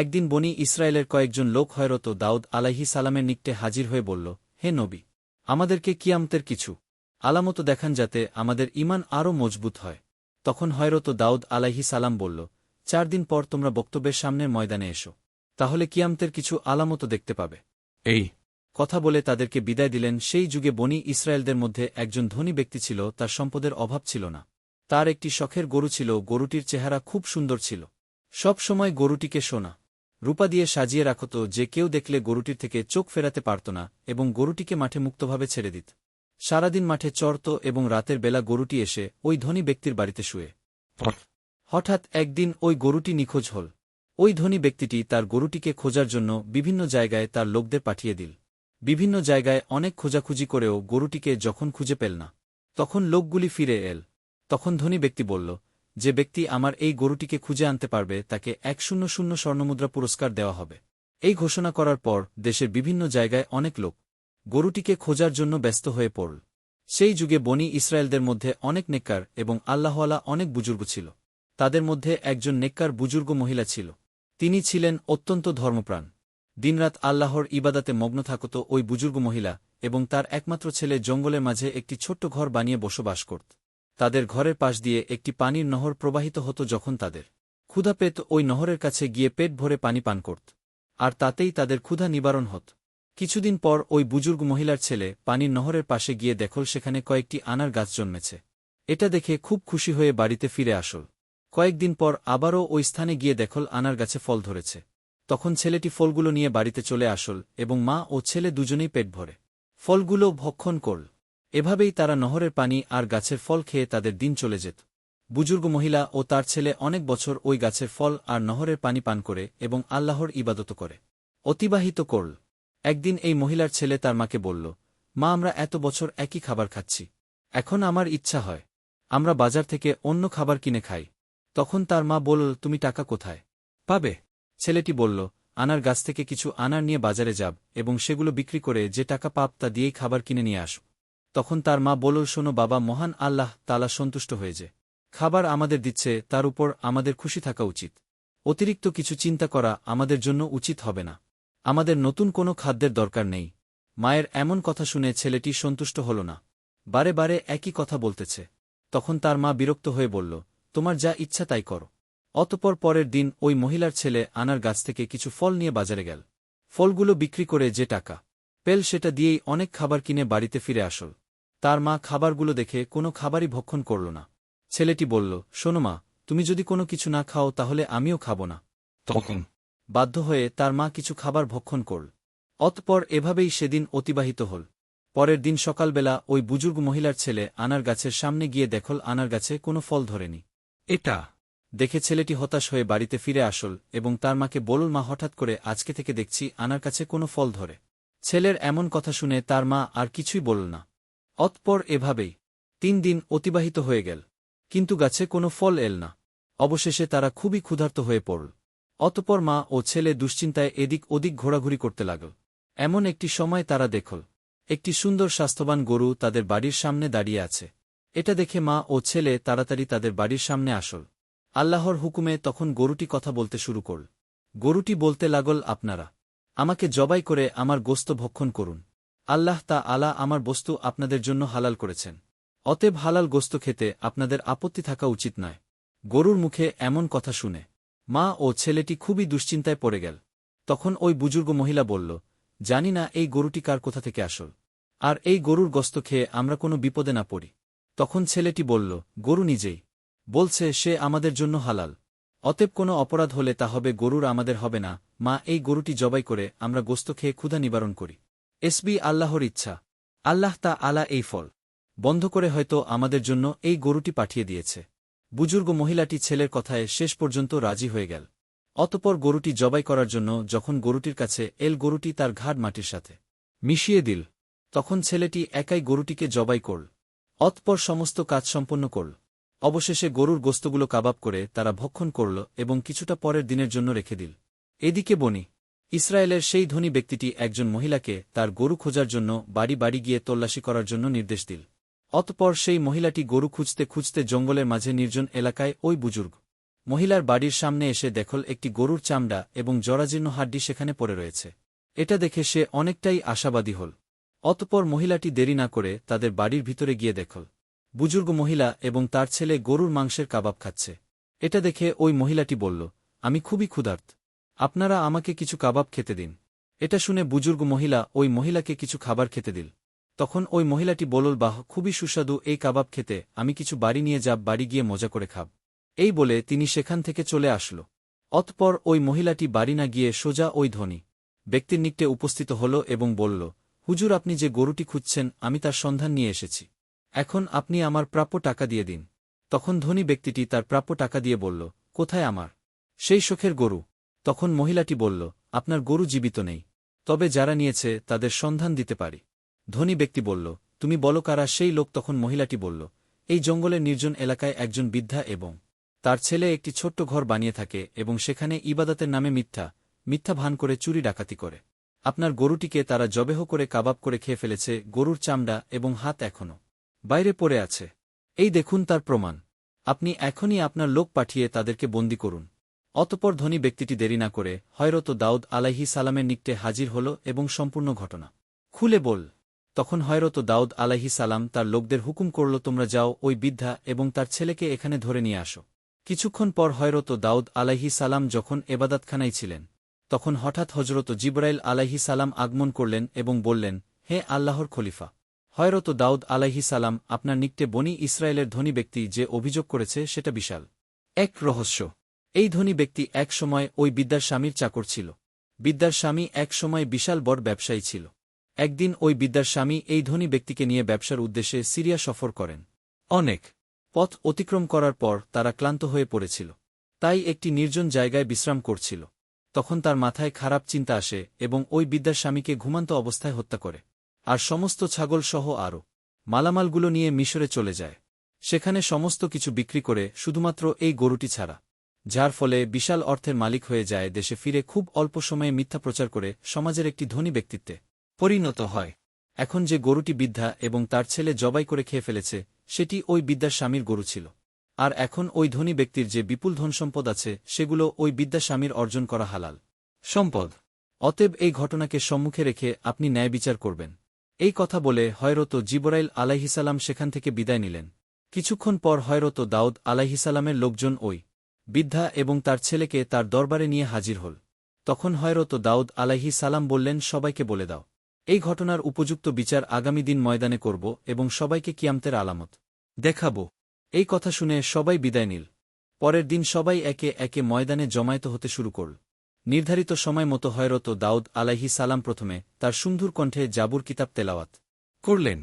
একদিন বনি ইসরায়েলের কয়েকজন লোক হয়রত দাউদ আলাইহি সালামের নিকটে হাজির হয়ে বলল হে নবী আমাদেরকে কিয়ামতের কিছু আলামত দেখান যাতে আমাদের ইমান আরও মজবুত হয়। তখন হয়রত দাউদ আলাইহি সালাম বলল চার দিন পর তোমরা বক্তব্যের সামনের ময়দানে এসো তাহলে কিয়ামতের কিছু আলামত দেখতে পাবে। এই কথা বলে তাদেরকে বিদায় দিলেন। সেই যুগে বনি ইসরায়েলদের মধ্যে একজন ধনী ব্যক্তি ছিল তার সম্পদের অভাব ছিল না। তার একটি শখের গরু ছিল গরুটির চেহারা খুব সুন্দর ছিল। সব সময় গরুটিকে সোনা রূপা দিয়ে সাজিয়ে রাখত যে কেউ দেখলে গরুটির থেকে চোখ ফেরাতে পারত না এবং গরুটিকে মাঠে মুক্তভাবে ছেড়ে দিত। সারাদিন মাঠে চড়ত এবং রাতের বেলা গরুটি এসে ওই ধনী ব্যক্তির বাড়িতে শুয়ে। হঠাৎ একদিন ওই গরুটি নিখোঁজ হল। ওই ধনী ব্যক্তিটি তার গরুটিকে খোঁজার জন্য বিভিন্ন জায়গায় তার লোকদের পাঠিয়ে দিল। বিভিন্ন জায়গায় অনেক খোঁজাখুঁজি করেও গরুটিকে যখন খুঁজে পেল না, তখন লোকগুলি ফিরে এল। তখন ধনী ব্যক্তি বলল যে ব্যক্তি আমার এই গরুটিকে খুঁজে আনতে পারবে, তাকে এক শূন্য শূন্য স্বর্ণমুদ্রা পুরস্কার দেওয়া হবে। এই ঘোষণা করার পর দেশের বিভিন্ন জায়গায় অনেক লোক গরুটিকে খোঁজার জন্য ব্যস্ত হয়ে পড়ল। সেই যুগে বনি ইসরায়েলদের মধ্যে অনেক নেককার এবং আল্লাহওয়ালা অনেক বুজুর্গ ছিল। তাদের মধ্যে একজন নেককার বুজুর্গ মহিলা ছিল। তিনি ছিলেন অত্যন্ত ধর্মপ্রাণ। দিনরাত আল্লাহর ইবাদাতে মগ্ন থাকত ওই বুজুর্গ মহিলা এবং তার একমাত্র ছেলে জঙ্গলের মাঝে একটি ছোট্ট ঘর বানিয়ে বসবাস করত। তাদের ঘরের পাশ দিয়ে একটি পানির নহর প্রবাহিত হতো যখন তাদের। ক্ষুধা পেত ওই নহরের কাছে গিয়ে পেট ভরে পানি পান করত। আর তাতেই তাদের ক্ষুধা নিবারণ হত। কিছুদিন পর ওই বুজুর্গ মহিলার ছেলে পানির নহরের পাশে গিয়ে দেখল সেখানে কয়েকটি আনার গাছ জন্মেছে। এটা দেখে খুব খুশি হয়ে বাড়িতে ফিরে আসল। কয়েকদিন পর আবারও ওই স্থানে গিয়ে দেখল আনার গাছে ফল ধরেছে। তখন ছেলেটি ফলগুলো নিয়ে বাড়িতে চলে আসল এবং মা ও ছেলে দুজনেই পেট ভরে। ফলগুলো ভক্ষণ করল। এভাবেই তারা নহরের পানি আর গাছের ফল খেয়ে তাদের দিন চলে যেত। বুজুর্গ মহিলা ও তার ছেলে অনেক বছর ওই গাছের ফল আর নহরের পানি পান করে এবং আল্লাহর ইবাদত করে। অতিবাহিত করল। একদিন এই মহিলার ছেলে তার মাকে বলল, মা, আমরা এত বছর একই খাবার খাচ্ছি। এখন আমার ইচ্ছা হয়। আমরা বাজার থেকে অন্য খাবার কিনে খাই। তখন তার মা বলল, তুমি টাকা কোথায়? পাবে। ছেলেটি বলল, আনার গাছ থেকে কিছু আনার নিয়ে বাজারে যাব এবং সেগুলো বিক্রি করে যে টাকা পাপ তা দিয়েই খাবার কিনে নিয়ে আস তখন তার মা বলল, শোনো বাবা, মহান আল্লাহ তালা সন্তুষ্ট হয়ে যে। খাবার আমাদের দিচ্ছে, তার উপর আমাদের খুশি থাকা উচিত। অতিরিক্ত কিছু চিন্তা করা আমাদের জন্য উচিত হবে না। আমাদের নতুন কোনো খাদ্যের দরকার নেই। মায়ের এমন কথা শুনে ছেলেটি সন্তুষ্ট হল না। বারে বারে একই কথা বলতেছে। তখন তার মা বিরক্ত হয়ে বলল, তোমার যা ইচ্ছা তাই করো। অতপর পরের দিন ওই মহিলার ছেলে আনার গাছ থেকে কিছু ফল নিয়ে বাজারে গেল। ফলগুলো বিক্রি করে যে টাকা। পেল সেটা দিয়েই অনেক খাবার কিনে বাড়িতে ফিরে আসল। তার মা খাবারগুলো দেখে কোনো খাবারই ভক্ষণ করল না। ছেলেটি বলল শোনো মা তুমি যদি কোনো কিছু না খাও তাহলে আমিও খাব না। তখন বাধ্য হয়ে তার মা কিছু খাবার ভক্ষণ করল। অতপর এভাবেই সেদিন অতিবাহিত হল। পরের দিন সকালবেলা ওই বুজুর্গ মহিলার ছেলে আনার গাছের সামনে গিয়ে দেখল আনার গাছে কোনো ফল ধরেনি। এটা? দেখে ছেলেটি হতাশ হয়ে বাড়িতে ফিরে আসল এবং তার মাকে বলল মা হঠাৎ করে আজকে থেকে দেখছি আনার কাছে কোনো ফল ধরে। ছেলের এমন কথা শুনে তার মা আর কিছুই বলল না। অতপর এভাবেই তিন দিন অতিবাহিত হয়ে গেল, কিন্তু গাছে কোনো ফল এল না। অবশেষে তারা খুবই ক্ষুধার্ত হয়ে পড়ল। অতপর মা ও ছেলে দুশ্চিন্তায় এদিক ওদিক ঘোরাঘুরি করতে লাগল। এমন একটি সময় তারা দেখল, একটি সুন্দর স্বাস্থ্যবান গরু তাদের বাড়ির সামনে দাঁড়িয়ে আছে। এটা দেখে মা ও ছেলে তাড়াতাড়ি তাদের বাড়ির সামনে আসল। আল্লাহর হুকুমে তখন গরুটি কথা বলতে শুরু করল, গরুটি বলতে লাগল আপনারা, আমাকে জবাই করে আমার গোস্ত ভক্ষণ করুন। আল্লাহ তা আলা আমার বস্তু আপনাদের জন্য হালাল করেছেন। অতএব হালাল গোস্ত খেতে আপনাদের আপত্তি থাকা উচিত নয়। গরুর মুখে এমন কথা শুনে মা ও ছেলেটি খুবই দুশ্চিন্তায় পড়ে গেল। তখন ওই বুজুর্গ মহিলা বলল, জানি না এই গরুটি কার কোথা থেকে আসল। আর এই গরুর গস্ত খেয়ে আমরা কোনো বিপদে না পড়ি। তখন ছেলেটি বলল, গরু নিজেই। বলছে, সে আমাদের জন্য হালাল। অতএব কোনো অপরাধ হলে তা হবে গরুর আমাদের হবে না। মা, এই গরুটি জবাই করে আমরা গোস্ত খেয়ে ক্ষুধা নিবারণ করি। এসবি আল্লাহর ইচ্ছা। আল্লাহ তা আলা এই ফল। বন্ধ করে হয়তো আমাদের জন্য এই গরুটি পাঠিয়ে দিয়েছে। বুজুর্গ মহিলাটি ছেলের কথায় শেষ পর্যন্ত রাজি হয়ে গেল। অতপর গরুটি জবাই করার জন্য যখন গরুটির কাছে এল গরুটি তার ঘাট মাটির সাথে মিশিয়ে দিল, তখন ছেলেটি একাই গরুটিকে জবাই করল। অতপর সমস্ত কাজ সম্পন্ন করল। অবশেষে গরুর গোস্তগুলো কাবাব করে তারা ভক্ষণ করল এবং কিছুটা পরের দিনের জন্য রেখে দিল। এদিকে বনি ইসরায়েলের সেই ধনী ব্যক্তিটি একজন মহিলাকে তার গরু খোঁজার জন্য বাড়ি বাড়ি গিয়ে তল্লাশি করার জন্য নির্দেশ দিল। অতপর সেই মহিলাটি গরু খুঁজতে খুঁজতে জঙ্গলের মাঝে নির্জন এলাকায় ওই বুজুর্গ মহিলার বাড়ির সামনে এসে দেখল একটি গরুর চামড়া এবং জরাজীর্ণ হাড্ডি সেখানে পড়ে রয়েছে। এটা দেখে সে অনেকটাই আশাবাদী হল। অতপর মহিলাটি দেরি না করে তাদের বাড়ির ভিতরে গিয়ে দেখল। বুজুর্গ মহিলা এবং তার ছেলে গরুর মাংসের কাবাব খাচ্ছে। এটা দেখে ওই মহিলাটি বলল, আমি খুবই ক্ষুধার্ত। আপনারা আমাকে কিছু কাবাব খেতে দিন। এটা শুনে বুজুর্গ মহিলা ওই মহিলাকে কিছু খাবার খেতে দিল। তখন ওই মহিলাটি বলল, বাহ, খুবই সুস্বাদু এই কাবাব খেতে, আমি কিছু বাড়ি নিয়ে যাব, বাড়ি গিয়ে মজা করে খাব। এই বলে তিনি সেখান থেকে চলে আসল। অতপর ওই মহিলাটি বাড়ি না গিয়ে সোজা ওই ধনী ব্যক্তির নিকটে উপস্থিত হল এবং বলল, হুজুর, আপনি যে গরুটি খুঁজছেন, আমি তার সন্ধান নিয়ে এসেছি। এখন আপনি আমার প্রাপ্য টাকা দিয়ে দিন। তখন ধনী ব্যক্তিটি তার প্রাপ্য টাকা দিয়ে বলল, কোথায় আমার? সেই শোখের গরু। তখন মহিলাটি বলল, আপনার গরু জীবিত নেই। তবে যারা নিয়েছে, তাদের সন্ধান দিতে পারি। ধনী ব্যক্তি বলল, তুমি বলো কারা? সেই লোক তখন মহিলাটি বলল, এই জঙ্গলের নির্জন এলাকায় একজন বৃদ্ধা এবং তার ছেলে একটি ছোট্ট ঘর বানিয়ে থাকে এবং সেখানে ইবাদতের নামে মিথ্যা মিথ্যা ভান করে চুরি ডাকাতি করে। আপনার গরুটিকে তারা জবেহ করে কাবাব করে খেয়ে ফেলেছে, গরুর চামড়া এবং হাত এখনও বাইরে পড়ে আছে। এই দেখুন তার প্রমাণ। আপনি এখনই আপনার লোক পাঠিয়ে তাদেরকে বন্দি করুন। অতপর ধনী ব্যক্তিটি দেরি না করে হয়রত দাউদ আলাইহি সালামের নিকটে হাজির হল এবং সম্পূর্ণ ঘটনা। খুলে বল। তখন হয়রত দাউদ আলাইহি সালাম তার লোকদের হুকুম করল, তোমরা যাও ওই বৃদ্ধা এবং তার ছেলেকে এখানে ধরে নিয়ে আসো। কিছুক্ষণ পর হয়রত দাউদ আলাইহি সালাম যখন এবাদাতখানায় ছিলেন, তখন হঠাৎ হজরত জিব্রাইল আলাইহি সালাম আগমন করলেন এবং বললেন, হে আল্লাহর খলিফা, হয়রত দাউদ আলাইহি সালাম আপনার নিকটে বনি ইসরায়েলের ধনী ব্যক্তি যে অভিযোগ করেছে সেটা বিশাল। এক রহস্য। এই ধনী ব্যক্তি এক সময় ওই বিদ্যার স্বামীর চাকর ছিল। বিদ্যার স্বামী এক সময় বিশাল বড় ব্যবসায়ী ছিল। একদিন ওই বিদ্যার স্বামী এই ধনী ব্যক্তিকে নিয়ে ব্যবসার উদ্দেশ্যে সিরিয়া সফর করেন। অনেক পথ অতিক্রম করার পর তারা ক্লান্ত হয়ে পড়েছিল। তাই একটি নির্জন জায়গায় বিশ্রাম করছিল। তখন তার মাথায় খারাপ চিন্তা আসে এবং ওই বিদ্যার স্বামীকে ঘুমান্ত অবস্থায় হত্যা করে। আর সমস্ত ছাগল সহ আরও মালামালগুলো নিয়ে মিশরে চলে যায়। সেখানে সমস্ত কিছু বিক্রি করে শুধুমাত্র এই গরুটি ছাড়া। যার ফলে বিশাল অর্থের মালিক হয়ে যায় দেশে ফিরে খুব অল্প সময়ে মিথ্যা প্রচার করে সমাজের একটি ধনী ব্যক্তিত্বে পরিণত হয়। এখন যে গরুটি বিদ্যা এবং তার ছেলে জবাই করে খেয়ে ফেলেছে, সেটি ওই বিদ্যার স্বামীর গরু ছিল। আর এখন ওই ধনী ব্যক্তির যে বিপুল ধনসম্পদ আছে, সেগুলো ওই বিদ্যা স্বামীর অর্জন করা হালাল। সম্পদ। অতএব এই ঘটনাকে সম্মুখে রেখে আপনি ন্যায় বিচার করবেন। এই কথা বলে হয়রত জিবরাইল আলাইহিসাল্লাম সেখান থেকে বিদায় নিলেন। কিছুক্ষণ পর হয়রত দাউদ আলাইহিসাল্লামের লোকজন ওই বৃদ্ধা এবং তার ছেলেকে তার দরবারে নিয়ে হাজির হল। তখন হয়রত দাউদ আলাইহি সালাম বললেন, সবাইকে বলে দাও, এই ঘটনার উপযুক্ত বিচার আগামী দিন ময়দানে করব এবং সবাইকে কিয়ামতের আলামত দেখাব। এই কথা শুনে সবাই বিদায় নিল। পরের দিন সবাই একে একে ময়দানে জমায়েত হতে শুরু করল। নির্ধারিত সময় মতো হয়রত দাউদ আলাইহি সালাম প্রথমে তার সুন্দর কণ্ঠে জাবুর কিতাব তেলাওয়াত করলেন।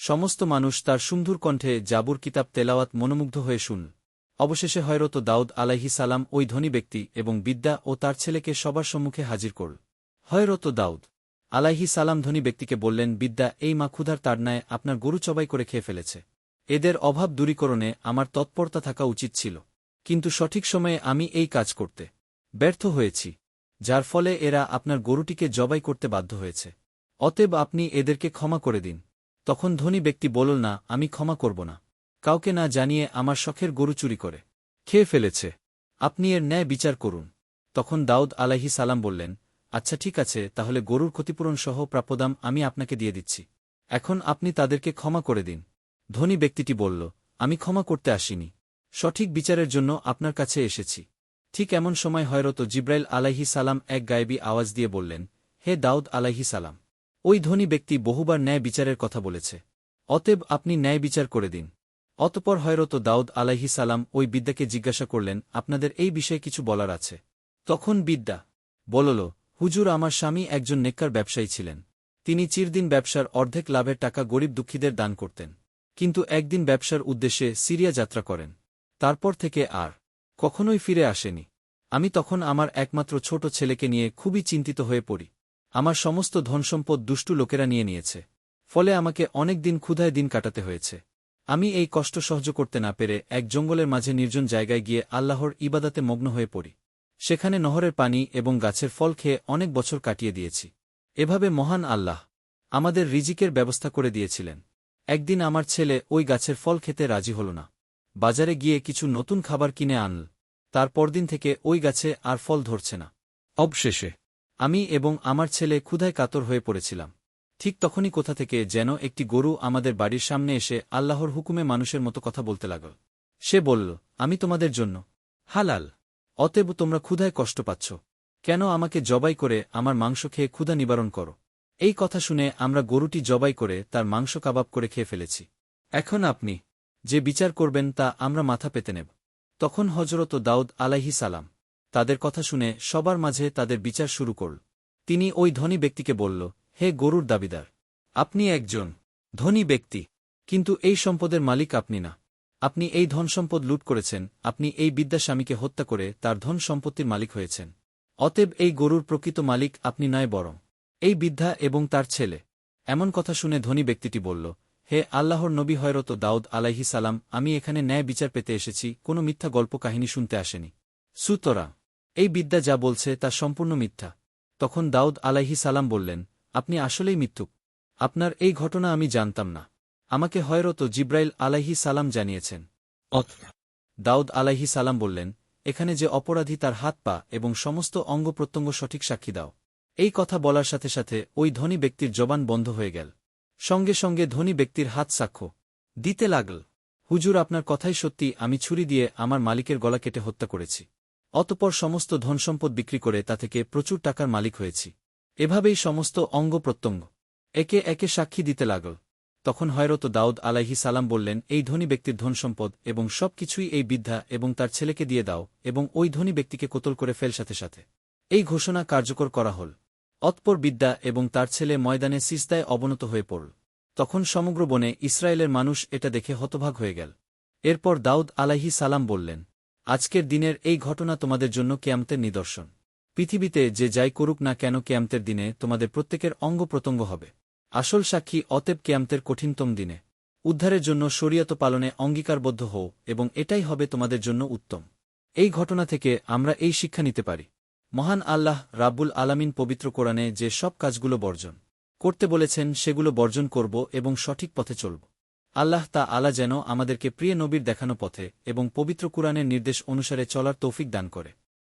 সমস্ত মানুষ তার সুন্দর কণ্ঠে জাবুর কিতাব তেলাওয়াত মনোমুগ্ধ হয়ে শুনল। অবশেষে হয়রত দাউদ আলাইহি সালাম ওই ধনী ব্যক্তি এবং বিদ্যা ও তার ছেলেকে সবার সম্মুখে হাজির করল হয়রত দাউদ আলাইহি সালাম ধনী ব্যক্তিকে বললেন, বিদ্যা, এই মা ক্ষুধার তাড়নায় আপনার গরু চবাই করে খেয়ে ফেলেছে। এদের অভাব দূরীকরণে আমার তৎপরতা থাকা উচিত ছিল। কিন্তু সঠিক সময়ে আমি এই কাজ করতে ব্যর্থ হয়েছি, যার ফলে এরা আপনার গরুটিকে জবাই করতে বাধ্য হয়েছে। অতএব আপনি এদেরকে ক্ষমা করে দিন। তখন ধনী ব্যক্তি বলল, না, আমি ক্ষমা করব না। কাউকে না জানিয়ে আমার শখের গরু চুরি করে। খেয়ে ফেলেছে। আপনি এর ন্যায় বিচার করুন। তখন দাউদ আলাহি সালাম বললেন আচ্ছা ঠিক আছে, তাহলে গরুর ক্ষতিপূরণ সহ প্রাপ্যদাম আমি আপনাকে দিয়ে দিচ্ছি। এখন আপনি তাদেরকে ক্ষমা করে দিন। ধনী ব্যক্তিটি বলল, আমি ক্ষমা করতে আসিনি। সঠিক বিচারের জন্য আপনার কাছে এসেছি। ঠিক এমন সময় হয়রত জিব্রাইল আলাইহি সালাম এক গায়েবী আওয়াজ দিয়ে বললেন, হে দাউদ আলাইহি সালাম, ওই ধনী ব্যক্তি বহুবার ন্যায় বিচারের কথা বলেছে। অতএব আপনি ন্যায় বিচার করে দিন। অতপর হয়রত দাউদ সালাম ওই বিদ্যাকে জিজ্ঞাসা করলেন, আপনাদের এই বিষয়ে কিছু বলার আছে? তখন বিদ্যা বলল, হুজুর, আমার স্বামী একজন নেককার ব্যবসায়ী ছিলেন। তিনি চিরদিন ব্যবসার অর্ধেক লাভের টাকা গরিব দুঃখীদের দান করতেন। কিন্তু একদিন ব্যবসার উদ্দেশ্যে সিরিয়া যাত্রা করেন। তারপর থেকে আর কখনোই ফিরে আসেনি। আমি তখন আমার একমাত্র ছোট ছেলেকে নিয়ে খুবই চিন্তিত হয়ে পড়ি। আমার সমস্ত ধনসম্পদ দুষ্টু লোকেরা নিয়ে নিয়েছে। ফলে আমাকে অনেক দিন ক্ষুধায় দিন কাটাতে হয়েছে। আমি এই কষ্ট সহ্য করতে না পেরে এক জঙ্গলের মাঝে নির্জন জায়গায় গিয়ে আল্লাহর ইবাদাতে মগ্ন হয়ে পড়ি। সেখানে নহরের পানি এবং গাছের ফল খেয়ে অনেক বছর কাটিয়ে দিয়েছি। এভাবে মহান আল্লাহ আমাদের রিজিকের ব্যবস্থা করে দিয়েছিলেন। একদিন আমার ছেলে ওই গাছের ফল খেতে রাজি হল না। বাজারে গিয়ে কিছু নতুন খাবার কিনে আনল। তার পরদিন থেকে ওই গাছে আর ফল ধরছে না। অবশেষে আমি এবং আমার ছেলে ক্ষুধায় কাতর হয়ে পড়েছিলাম। ঠিক তখনই কোথা থেকে যেন একটি গরু আমাদের বাড়ির সামনে এসে আল্লাহর হুকুমে মানুষের মতো কথা বলতে লাগল। সে বলল, আমি তোমাদের জন্য। হালাল। অতএব তোমরা ক্ষুধায় কষ্ট পাচ্ছ। কেন আমাকে জবাই করে আমার মাংস খেয়ে ক্ষুধা নিবারণ করো? এই কথা শুনে আমরা গরুটি জবাই করে তার মাংস কাবাব করে খেয়ে ফেলেছি। এখন আপনি যে বিচার করবেন তা আমরা মাথা পেতে নেব। তখন হজরত দাউদ আলাইহি সালাম তাদের কথা শুনে সবার মাঝে তাদের বিচার শুরু করল। তিনি ওই ধনী ব্যক্তিকে বলল হে গরুর দাবিদার, আপনি একজন ধনী ব্যক্তি, কিন্তু এই সম্পদের মালিক আপনি না। আপনি এই ধন সম্পদ লুট করেছেন, আপনি এই বিদ্যাস্বামীকে হত্যা করে তার ধন সম্পত্তির মালিক হয়েছেন। অতএব এই গরুর প্রকৃত মালিক আপনি নয় বরং এই বিদ্যা এবং তার ছেলে। এমন কথা শুনে ধনী ব্যক্তিটি বলল, হে আল্লাহর নবী হয়রত দাউদ আলাইহি সালাম, আমি এখানে ন্যায় বিচার পেতে এসেছি, কোনো মিথ্যা গল্প কাহিনী শুনতে আসেনি। সুতরাং এই বিদ্যা যা বলছে তা সম্পূর্ণ মিথ্যা। তখন দাউদ আলাইহি সালাম বললেন আপনি আসলেই মিথ্যুক। আপনার এই ঘটনা আমি জানতাম না। আমাকে হয়রত জিব্রাইল আলাইহি সালাম জানিয়েছেন। দাউদ আলাইহি সালাম বললেন এখানে যে অপরাধী তার হাত পা এবং সমস্ত অঙ্গ প্রত্যঙ্গ সঠিক সাক্ষী দাও। এই কথা বলার সাথে সাথে ওই ধনী ব্যক্তির জবান বন্ধ হয়ে গেল। সঙ্গে সঙ্গে ধনী ব্যক্তির হাত সাক্ষ্য। দিতে লাগল। হুজুর আপনার কথাই সত্যি আমি ছুরি দিয়ে আমার মালিকের গলা কেটে হত্যা করেছি। অতপর সমস্ত ধনসম্পদ বিক্রি করে তা থেকে প্রচুর টাকার মালিক হয়েছি। এভাবেই সমস্ত অঙ্গ প্রত্যঙ্গ একে একে সাক্ষী দিতে লাগল। তখন হয়রত দাউদ আলাইহি সালাম বললেন, এই ধনী ব্যক্তির ধনসম্পদ এবং সব কিছুই এই বিদ্যা এবং তার ছেলেকে দিয়ে দাও এবং ওই ধনী ব্যক্তিকে কোতল করে ফেল সাথে সাথে। এই ঘোষণা কার্যকর করা হল। অতপর বিদ্যা এবং তার ছেলে ময়দানে সিস্তায় অবনত হয়ে পড়ল। তখন সমগ্র বনে ইসরায়েলের মানুষ এটা দেখে হতভাগ হয়ে গেল। এরপর দাউদ আলাইহি সালাম বললেন, আজকের দিনের এই ঘটনা তোমাদের জন্য কেয়ামতের নিদর্শন। পৃথিবীতে যে যাই করুক না কেন কেয়ামতের দিনে তোমাদের প্রত্যেকের অঙ্গ প্রত্যঙ্গ হবে। আসল সাক্ষী অতেব কেয়ামতের কঠিনতম দিনে। উদ্ধারের জন্য শরীয়ত পালনে অঙ্গীকারবদ্ধ হও এবং এটাই হবে তোমাদের জন্য উত্তম। এই ঘটনা থেকে আমরা এই শিক্ষা নিতে পারি। মহান আল্লাহ রাব্বুল আলামিন পবিত্র কোরআনে যে সব কাজগুলো বর্জন করতে বলেছেন সেগুলো বর্জন করব এবং সঠিক পথে চলব। আল্লাহ তা আলা যেন আমাদেরকে প্রিয় নবীর দেখানো পথে এবং পবিত্র কুরআনের নির্দেশ অনুসারে চলার তৌফিক দান করে।